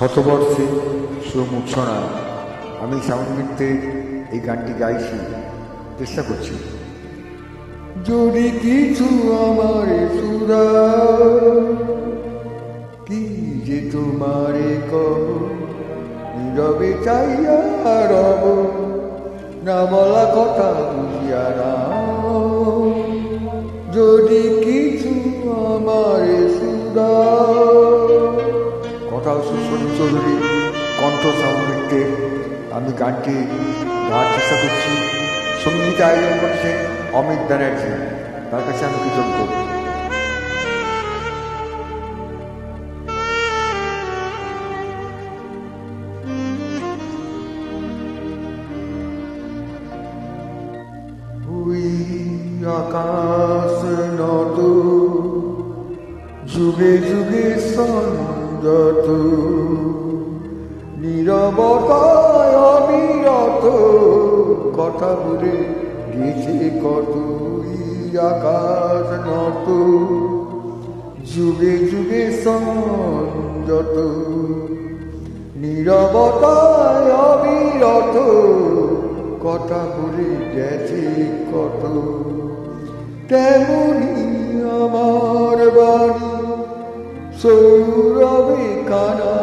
শতবর্ষে সুমূর্ছনা আমি সাউন্ড মিত্রের এই গানটি গাইছি, চেষ্টা করছি। যদি কিছু আমার সুরা কি যে তোমারে কব? নীরবে চাইয়া রব না বলা কথা বুঝিয়া না যদি সুশীল চৌধুরী কণ্ঠ সামগ্রীতে আমি গানটি গাওয়ার চেষ্টা করছি সংগীত আয়োজন করছেন অমিত ব্যানার্জি তার কাছে আমি কৃতজ্ঞ আকাশ নত যুগে যুগে সঞ্জত নীরবতায় অবিরত, কথা বলে গেছে কত আকাশ নত। যুগে যুগে সঞ্জত নীরবতায় অবিরত, কথা বলে গেছে কত। তেমনি আমার বাড়ি সৌরভে কানা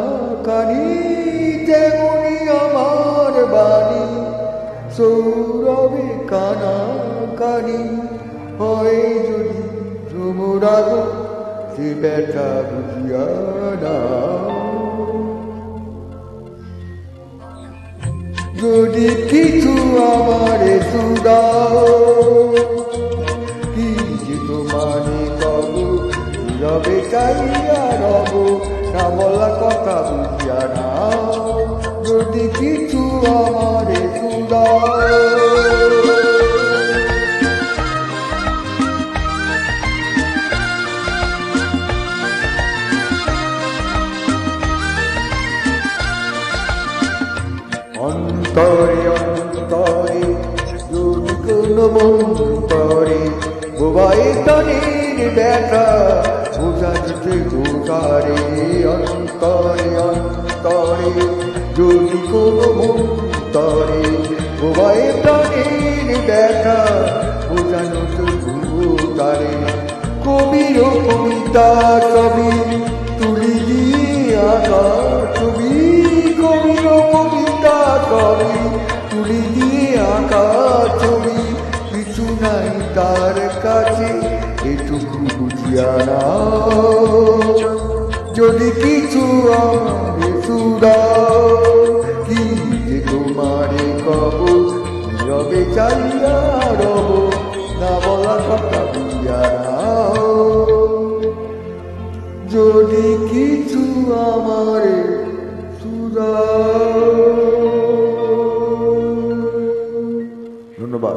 কানি তেমনি আমার বাণী, সৌরভে কানা কানি। হয় যদি যমরাগ সে ব্যথা বুঝিয়া না যদি কিছু আমার সুদাও কি যে তোমারে কব রবে চাইয়া যদি কিছু আমার সুদাও অন্তরে অন্তরে যদি কোনো মন্তরে, বোবাই তনির ব্যথা বোঝা যেতে গোটারে অন্তরে অন্তরে যদি কোনো মন্তরে বোবাই তনির ব্যথা বোঝানো তো গোটারে কবির কবিতা কবি তুলি আঁকা ছবি কবির কবিতা কবি তুলি দিয়ে আঁকা ছবি, কিছু নাই তার কাছে, এটুকু বুঝিয়া না যদি কিছু আমারে সুদাও চাইয়া রব না বলা কথা বুঝিয়া নাও যদি কিছু আমারে ধন্যবাদ।